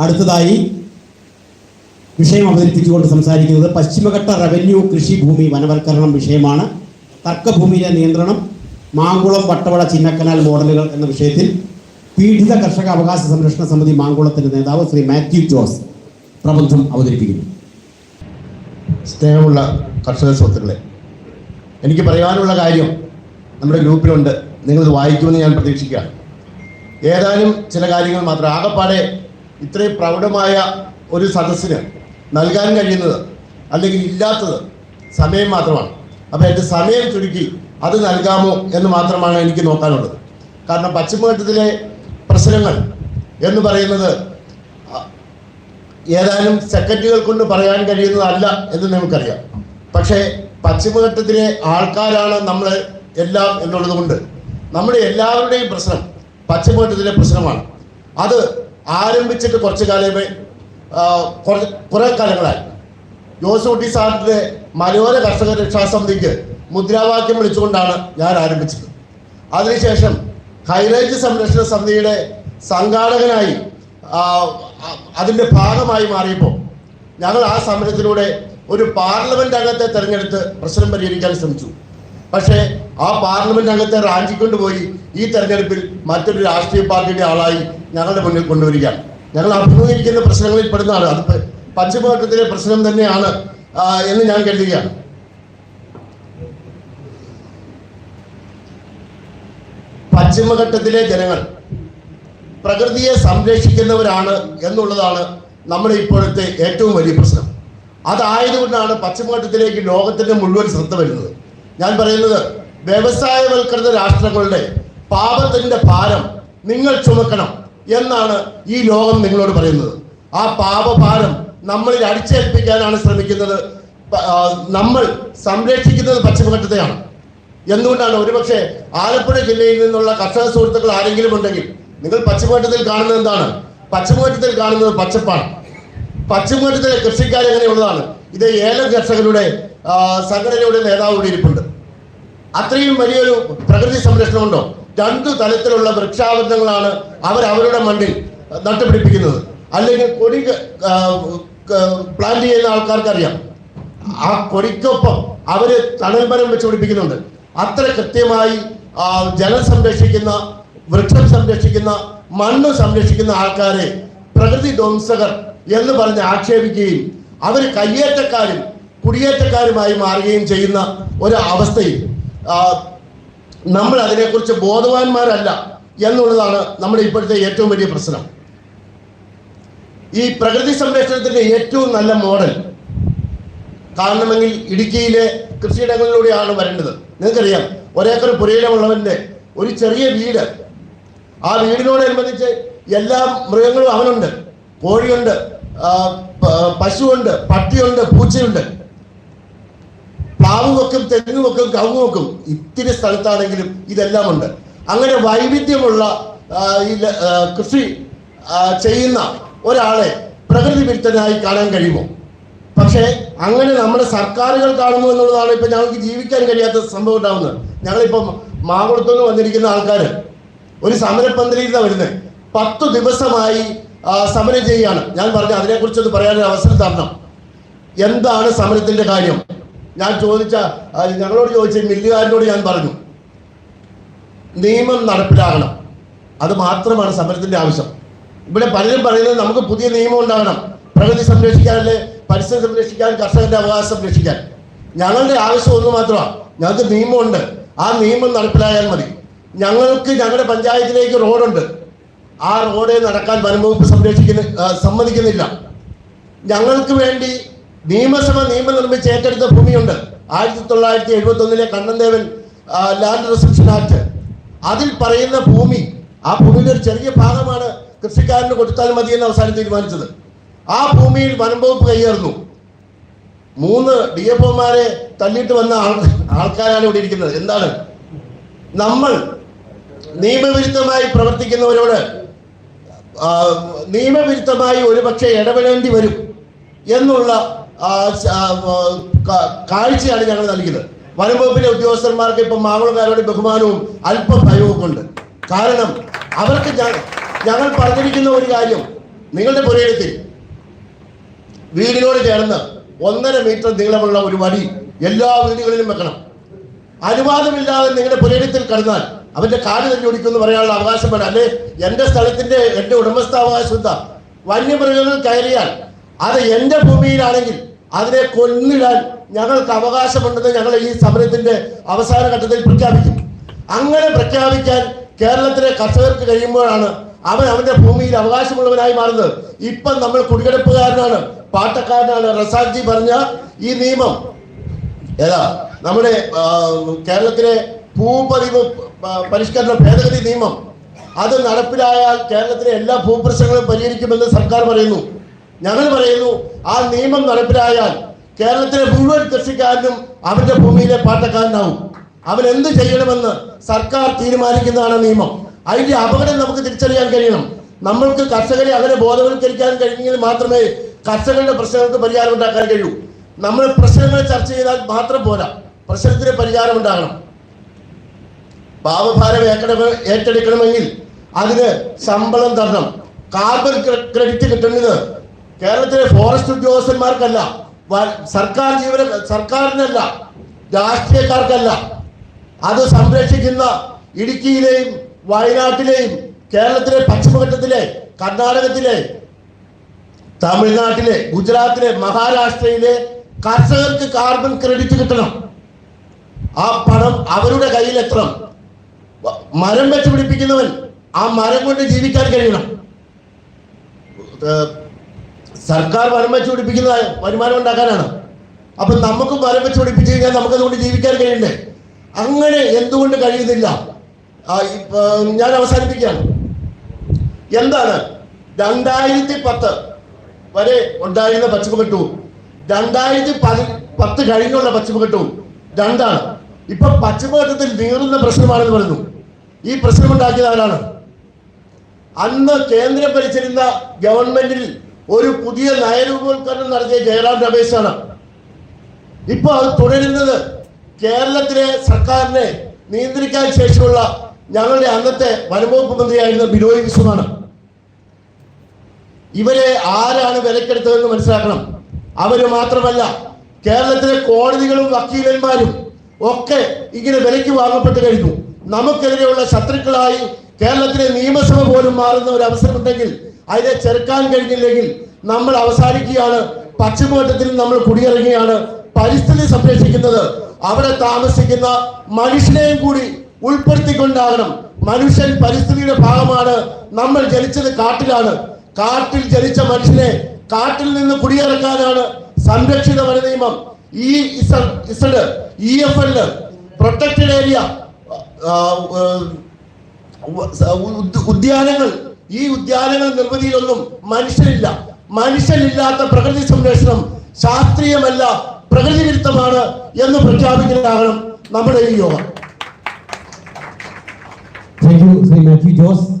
അടുത്തതായി വിഷയം അവതരിപ്പിച്ചുകൊണ്ട് സംസാരിക്കുന്നത് പശ്ചിമഘട്ട റവന്യൂ കൃഷി ഭൂമി വനവൽക്കരണം വിഷയമാണ്. തർക്കഭൂമിയിലെ നിയന്ത്രണം മാങ്കുളം വട്ടവള ചിന്നക്കനാൽ മോഡലുകൾ എന്ന വിഷയത്തിൽ പീഡിത കർഷക അവകാശ സംരക്ഷണ സമിതി മാങ്കുളത്തിന്റെ നേതാവ് ശ്രീ മാത്യു ജോസ് പ്രബന്ധം അവതരിപ്പിക്കുന്നു. സ്നേഹമുള്ള കർഷക സുഹൃത്തുക്കളെ എനിക്ക് പറയാനുള്ള കാര്യം നമ്മുടെ ഗ്രൂപ്പിലുണ്ട്. നിങ്ങളിത് വായിക്കുമെന്ന് ഞാൻ പ്രതീക്ഷിക്കുക ഏതാനും ചില കാര്യങ്ങൾ മാത്രം ആകപ്പാടെ ഇത്രയും പ്രൗഢമായ ഒരു സദസ്സിന് നൽകാൻ കഴിയുന്നത് അല്ലെങ്കിൽ ഇല്ലാത്തത് സമയം മാത്രമാണ്. അപ്പോൾ എന്റെ സമയം ചുരുക്കി അത് നൽകാമോ എന്ന് മാത്രമാണ് എനിക്ക് നോക്കാനുള്ളത്. കാരണം പശ്ചിമഘട്ടത്തിലെ പ്രശ്നങ്ങൾ എന്ന് പറയുന്നത് ഏതാനും സെക്കൻഡുകൾ കൊണ്ട് പറയാൻ കഴിയുന്നതല്ല എന്ന് നമുക്കറിയാം. പക്ഷേ പശ്ചിമഘട്ടത്തിലെ ആൾക്കാരാണ് നമ്മൾ എല്ലാം എന്നുള്ളത് കൊണ്ട് നമ്മുടെ എല്ലാവരുടെയും പ്രശ്നം പശ്ചിമഘട്ടത്തിലെ പ്രശ്നമാണ്. അത് ആരംഭിച്ചിട്ട് കുറച്ച് കാലമേ കുറെ കാലങ്ങളായി. ജോസ് കുട്ടി സാറിന്റെ മലയോര കർഷക രക്ഷാ സമിതിക്ക് മുദ്രാവാക്യം വിളിച്ചുകൊണ്ടാണ് ഞാൻ ആരംഭിച്ചത്. അതിനുശേഷം ഹൈറേഞ്ച് സംരക്ഷണ സമിതിയുടെ സംഘാടകനായി അതിന്റെ ഭാഗമായി മാറിയപ്പോൾ ഞങ്ങൾ ആ സമരത്തിലൂടെ ഒരു പാർലമെന്റ് അംഗത്തെ തെരഞ്ഞെടുത്ത് പ്രശ്നം പരിഹരിക്കാൻ ശ്രമിച്ചു. പക്ഷേ ആ പാർലമെന്റ് അംഗത്തെ റാഞ്ചിക്കൊണ്ടുപോയി ഈ തെരഞ്ഞെടുപ്പിൽ മറ്റൊരു രാഷ്ട്രീയ പാർട്ടിയുടെ ആളായി ഞങ്ങളുടെ മുന്നിൽ കൊണ്ടുവരികയാണ് ഞങ്ങൾ അഭിമുഖീകരിക്കുന്ന പ്രശ്നങ്ങളിൽ പെടുന്നതാണ്. അത് പശ്ചിമഘട്ടത്തിലെ പ്രശ്നം തന്നെയാണ് എന്ന് ഞാൻ കരുതുകയാണ്. പശ്ചിമഘട്ടത്തിലെ ജനങ്ങൾ പ്രകൃതിയെ സംരക്ഷിക്കുന്നവരാണ് എന്നുള്ളതാണ് നമ്മുടെ ഇപ്പോഴത്തെ ഏറ്റവും വലിയ പ്രശ്നം. അതായതുകൊണ്ടാണ് പശ്ചിമഘട്ടത്തിലേക്ക് ലോകത്തിന്റെ മുഴുവൻ ശ്രദ്ധ വരുന്നത്. ഞാൻ പറയുന്നത് വ്യവസായവൽകൃത രാഷ്ട്രങ്ങളുടെ പാപത്തിന്റെ ഭാരം നിങ്ങൾ ചുമക്കണം എന്നാണ് ഈ ലോകം നിങ്ങളോട് പറയുന്നത്. ആ പാപഭാരം നമ്മളിൽ അടിച്ചേൽപ്പിക്കാനാണ് ശ്രമിക്കുന്നത്. നമ്മൾ സംരക്ഷിക്കുന്നത് പശ്ചിമഘട്ടത്തെയാണ്. എന്തുകൊണ്ടാണ്? ഒരുപക്ഷെ ആലപ്പുഴ ജില്ലയിൽ നിന്നുള്ള കർഷക സുഹൃത്തുക്കൾ ആരെങ്കിലും ഉണ്ടെങ്കിൽ നിങ്ങൾ പശ്ചിമഘട്ടത്തിൽ കാണുന്നത് എന്താണ്? പശ്ചിമഘട്ടത്തിൽ കാണുന്നത് പച്ചപ്പാണ്. പശ്ചിമഘട്ടത്തിലെ കൃഷിക്കാർ എങ്ങനെയുള്ളതാണ് ഇത് ഏലം കർഷകരുടെ സംഘടനയുടെ നേതാവ് ഇവിടെ ഇരിപ്പുണ്ട്. അത്രയും വലിയൊരു പ്രകൃതി സംരക്ഷണമുണ്ടോ? രണ്ടു തലത്തിലുള്ള വൃക്ഷാബന്ധങ്ങളാണ് അവർ അവരുടെ മണ്ണിൽ നട്ടുപിടിപ്പിക്കുന്നത്. അല്ലെങ്കിൽ കൊടി പ്ലാന്റ് ചെയ്യുന്ന ആൾക്കാർക്കറിയാം. ആ കൊടിക്കൊപ്പം അവർ തണൽമരം വെച്ച് പിടിപ്പിക്കുന്നുണ്ട്. അത്ര കൃത്യമായി ജലം സംരക്ഷിക്കുന്ന വൃക്ഷം സംരക്ഷിക്കുന്ന മണ്ണ് സംരക്ഷിക്കുന്ന ആൾക്കാരെ പ്രകൃതി ധ്വംസകർ എന്ന് പറഞ്ഞ് ആക്ഷേപിക്കുകയും അവർ കയ്യേറ്റക്കാരും കുടിയേറ്റക്കാരുമായി മാറുകയും ചെയ്യുന്ന ഒരു അവസ്ഥയിൽ നമ്മൾ അതിനെക്കുറിച്ച് ബോധവാന്മാരല്ല എന്നുള്ളതാണ് നമ്മുടെ ഇപ്പോഴത്തെ ഏറ്റവും വലിയ പ്രശ്നം. ഈ പ്രകൃതി സംരക്ഷണത്തിന്റെ ഏറ്റവും നല്ല മോഡൽ കാരണമെങ്കിൽ ഇടുക്കിയിലെ കൃഷിയിടങ്ങളിലൂടെയാണ് വരേണ്ടത്. നിങ്ങൾക്കറിയാം ഒരേക്കർ പുരയിടമുള്ളവന്റെ ഒരു ചെറിയ വീട് ആ വീടിനോടനുബന്ധിച്ച് എല്ലാ മൃഗങ്ങളും അവനുണ്ട്. കോഴിയുണ്ട് പശുവുണ്ട് പട്ടിയുണ്ട് പൂച്ചയുണ്ട്. പ്ലാവ് വെക്കും തെങ്ങ് വെക്കും കവുങ്ങ് വെക്കും ഇത്തിരി സ്ഥലത്താണെങ്കിലും ഇതെല്ലാം ഉണ്ട് അങ്ങനെ വൈവിധ്യമുള്ള ഈ കൃഷി ചെയ്യുന്ന ഒരാളെ പ്രകൃതി വിരുദ്ധനായി കാണാൻ കഴിയുമോ? പക്ഷേ അങ്ങനെ നമ്മുടെ സർക്കാരുകൾ കാണുന്നു എന്നുള്ളതാണ് ഇപ്പൊ ഞങ്ങൾക്ക് ജീവിക്കാൻ കഴിയാത്ത സംഭവം ഉണ്ടാവുന്നത്. ഞങ്ങളിപ്പം മാകുളത്തുനിന്ന് വന്നിരിക്കുന്ന ആൾക്കാർ ഒരു സമരപന്തലിരുന്നാണ് വരുന്നത് പത്തു ദിവസമായി സമരം ചെയ്യുകയാണ്. ഞാൻ പറഞ്ഞു അതിനെക്കുറിച്ചൊന്ന് പറയാനൊരു അവസരം തരണം. എന്താണ് സമരത്തിന്റെ കാര്യം? ഞാൻ ചോദിച്ച ഞങ്ങളോട് ചോദിച്ച മില്ലുകാരനോട് ഞാൻ പറഞ്ഞു. നിയമം നടപ്പിലാകണം. അത് മാത്രമാണ് സമരത്തിന്റെ ആവശ്യം. ഇവിടെ പലരും പറയുന്നത് നമുക്ക് പുതിയ നിയമം ഉണ്ടാകണം. പ്രകൃതി സംരക്ഷിക്കാനല്ലേ പരിസ്ഥിതി സംരക്ഷിക്കാൻ കർഷകന്റെ അവകാശം സംരക്ഷിക്കാൻ. ഞങ്ങളുടെ ആവശ്യം ഒന്ന് മാത്രമാണ് ഞങ്ങൾക്ക് നിയമമുണ്ട്. ആ നിയമം നടപ്പിലായാൽ മതി. ഞങ്ങൾക്ക് ഞങ്ങളുടെ പഞ്ചായത്തിലേക്ക് റോഡുണ്ട്. ആ റോഡ് നടക്കാൻ വനംവകുപ്പ് സംരക്ഷിക്കുന്ന സമ്മതിക്കുന്നില്ല. ഞങ്ങൾക്ക് വേണ്ടി നിയമസഭ നിയമം നിർമ്മിച്ച് ഏറ്റെടുത്ത ഭൂമിയുണ്ട്. ആയിരത്തി തൊള്ളായിരത്തി എഴുപത്തി ഒന്നിലെ കണ്ണൻദേവൻ ലാൻഡ് റെസ്ട്രിക്ഷൻ ആക്ട് അതിൽ പറയുന്ന ഭൂമി ആ ഭൂമിയുടെ ഒരു ചെറിയ ഭാഗമാണ് കൃഷിക്കാരന് കൊടുത്താൽ മതി എന്ന് അവസാനം തീരുമാനിച്ചത്. ആ ഭൂമിയിൽ വനംവകുപ്പ് കൈയേർന്നു മൂന്ന് ഡി എഫ് ഒമാരെ തല്ലിട്ട് വന്ന ആൾ ആൾക്കാരാണ് ഇവിടെ ഇരിക്കുന്നത്. എന്താണ്? നമ്മൾ നിയമവിരുദ്ധമായി പ്രവർത്തിക്കുന്നവരോട് നിയമവിരുദ്ധമായി ഒരുപക്ഷെ ഇടപെടേണ്ടി വരും എന്നുള്ള കാഴ്ചയാണ് ഞങ്ങൾ നൽകിയത്. വനംവകുപ്പിലെ ഉദ്യോഗസ്ഥന്മാർക്ക് ഇപ്പം മാവളക്കാരോട് ബഹുമാനവും അല്പം ഭയവും ഉണ്ട്. കാരണം അവർക്ക് ഞങ്ങൾ പറഞ്ഞിരിക്കുന്ന ഒരു കാര്യം നിങ്ങളുടെ പുരയിടത്തിൽ വീടിനോട് ചേർന്ന് ഒന്നര മീറ്റർ നീളമുള്ള ഒരു വടി എല്ലാ വീടുകളിലും വെക്കണം. അനുവാദമില്ലാതെ നിങ്ങളുടെ പുരയിടത്തിൽ കടന്നാൽ അവന്റെ കാട് തന്നെ ഒടിക്കുമെന്ന് പറയാനുള്ള അവകാശപ്പെടാം അല്ലെ? എന്റെ സ്ഥലത്തിന്റെ എന്റെ ഉടമസ്ഥാവകാശം എന്താ? വന്യമൃഗങ്ങൾ കയറിയാൽ അത് എന്റെ ഭൂമിയിലാണെങ്കിൽ അതിനെ കൊന്നിടാൻ ഞങ്ങൾക്ക് അവകാശമുണ്ടെന്ന് ഞങ്ങൾ ഈ സമരത്തിന്റെ അവസാന ഘട്ടത്തിൽ പ്രഖ്യാപിക്കും. അങ്ങനെ പ്രഖ്യാപിക്കാൻ കേരളത്തിലെ കർഷകർക്ക് കഴിയുമ്പോഴാണ് അവൻ അവന്റെ ഭൂമിയിൽ അവകാശമുള്ളവനായി മാറുന്നത്. ഇപ്പം നമ്മൾ കുടികിടപ്പുകാരനാണ് പാട്ടക്കാരനാണ്. റസാഖ്ജി പറഞ്ഞ ഈ നിയമം ഏതാ നമ്മുടെ കേരളത്തിലെ ഭൂപതിവ് പരിഷ്കരണ ഭേദഗതി നിയമം. അത് നടപ്പിലായാൽ കേരളത്തിലെ എല്ലാ ഭൂപ്രശ്നങ്ങളും പരിഹരിക്കുമെന്ന് സർക്കാർ പറയുന്നു. ഞങ്ങൾ പറയുന്നു ആ നിയമം നടപ്പിലായാൽ കേരളത്തിലെ മുഴുവൻ കൃഷിക്കാരനും അവരുടെ ഭൂമിയിലെ പാട്ടക്കാരനാവും. അവൻ എന്ത് ചെയ്യണമെന്ന് സർക്കാർ തീരുമാനിക്കുന്നതാണ് നിയമം. അതിന്റെ അപകടം നമുക്ക് തിരിച്ചറിയാൻ കഴിയണം. നമ്മൾക്ക് കർഷകരെ അവരെ ബോധവൽക്കരിക്കാൻ കഴിഞ്ഞെങ്കിൽ മാത്രമേ കർഷകരുടെ പ്രശ്നങ്ങൾക്ക് പരിഹാരം ഉണ്ടാക്കാൻ കഴിയൂ. നമ്മൾ പ്രശ്നങ്ങൾ ചർച്ച ചെയ്താൽ മാത്രം പോരാ. പ്രശ്നത്തിന് പരിഹാരം ഉണ്ടാകണം. പാവഭാരം ഏറ്റെടുക്ക ഏറ്റെടുക്കണമെങ്കിൽ അതിന് ശമ്പളം തരണം. കാർബൺ ക്രെഡിറ്റ് കിട്ടുന്നത് കേരളത്തിലെ ഫോറസ്റ്റ് ഉദ്യോഗസ്ഥന്മാർക്കല്ല സർക്കാർ ജീവന സർക്കാരിനല്ല രാഷ്ട്രീയക്കാർക്കല്ല. അത് സംരക്ഷിക്കുന്ന ഇടുക്കിയിലെയും വയനാട്ടിലെയും കേരളത്തിലെ പശ്ചിമഘട്ടത്തിലെ കർണാടകത്തിലെ തമിഴ്നാട്ടിലെ ഗുജറാത്തിലെ മഹാരാഷ്ട്രയിലെ കർഷകർക്ക് കാർബൺ ക്രെഡിറ്റ് കിട്ടണം. ആ പണം അവരുടെ കയ്യിൽ എത്തണം. മരം വെച്ച് പിടിപ്പിക്കുന്നവൻ ആ മരം കൊണ്ട് ജീവിക്കാൻ കഴിയണം. സർക്കാർ വരം വെച്ച് പിടിപ്പിക്കുന്ന വരുമാനം ഉണ്ടാക്കാനാണ്. അപ്പൊ നമുക്കും വരം വെച്ച് പിടിപ്പിച്ച് കഴിഞ്ഞാൽ നമുക്കതുകൊണ്ട് ജീവിക്കാൻ കഴിയണ്ടേ? അങ്ങനെ എന്തുകൊണ്ട് കഴിയുന്നില്ല? ഞാൻ അവസാനിപ്പിക്കുകയാണ്. എന്താണ്? രണ്ടായിരത്തി പത്ത് വരെ ഉണ്ടായിരുന്ന പശ്ചിമഘട്ടവും രണ്ടായിരത്തി പതി പത്ത് കഴിഞ്ഞുള്ള പശ്ചിമഘട്ടവും രണ്ടാണ്. ഇപ്പൊ പശ്ചിമഘട്ടത്തിൽ നീറുന്ന പ്രശ്നമാണെന്ന് പറയുന്നു. ഈ പ്രശ്നമുണ്ടാക്കിയത് ആരാണ്? അന്ന് കേന്ദ്രം ഭരിച്ചിരുന്ന ഗവൺമെന്റിൽ ഒരു പുതിയ നയരൂപവൽക്കരണം നടത്തിയ ജയറാം രമേശാണ്. ഇപ്പൊ അത് തുടരുന്നത് കേരളത്തിലെ സർക്കാരിനെ നിയന്ത്രിക്കാൻ ശേഷിയുള്ള ഞങ്ങളുടെ അന്നത്തെ വനംവകുപ്പ് മന്ത്രിയായിരുന്ന ബിനോയ് വിശ്വമാണ് ഇവരെ ആരാണ് വിലക്കെടുത്തതെന്ന് മനസ്സിലാക്കണം. അവർ മാത്രമല്ല കേരളത്തിലെ കോടതികളും വക്കീലന്മാരും ഒക്കെ ഇങ്ങനെ വിലയ്ക്ക് വാങ്ങപ്പെട്ട് കഴിഞ്ഞു. നമുക്കെതിരെയുള്ള ശത്രുക്കളായി കേരളത്തിലെ നിയമസഭ പോലും മാറുന്ന ഒരു അവസരമുണ്ടെങ്കിൽ അതിനെ ചെറുക്കാൻ കഴിഞ്ഞില്ലെങ്കിൽ നമ്മൾ അവസാനിക്കുകയാണ്. പശ്ചിമഘട്ടത്തിൽ നമ്മൾ കുടിയിറങ്ങിയാണ്. പരിസ്ഥിതി സംരക്ഷിക്കുന്നത്. അവിടെ താമസിക്കുന്ന മനുഷ്യനെയും കൂടി ഉൾപ്പെടുത്തിക്കൊണ്ടാകണം. മനുഷ്യൻ പരിസ്ഥിതിയുടെ ഭാഗമാണ്. നമ്മൾ ജനിച്ചത് കാട്ടിലാണ്. കാട്ടിൽ ജനിച്ച മനുഷ്യനെ കാട്ടിൽ നിന്ന് കുടിയിറക്കാനാണ് സംരക്ഷിത വന നിയമം. ഈ Z E F protected area ഉദ്യാനങ്ങൾ ഈ ഉദ്യാനങ്ങൾ നിർമ്മിതിയിലൊന്നും മനുഷ്യരില്ല. മനുഷ്യരില്ലാത്ത പ്രകൃതി സംരക്ഷണം ശാസ്ത്രീയമല്ല പ്രകൃതി വിരുദ്ധമാണ് എന്ന് പ്രഖ്യാപിക്കുന്നതാകണം നമ്മുടെ ഈ യോഗം ജോസ്.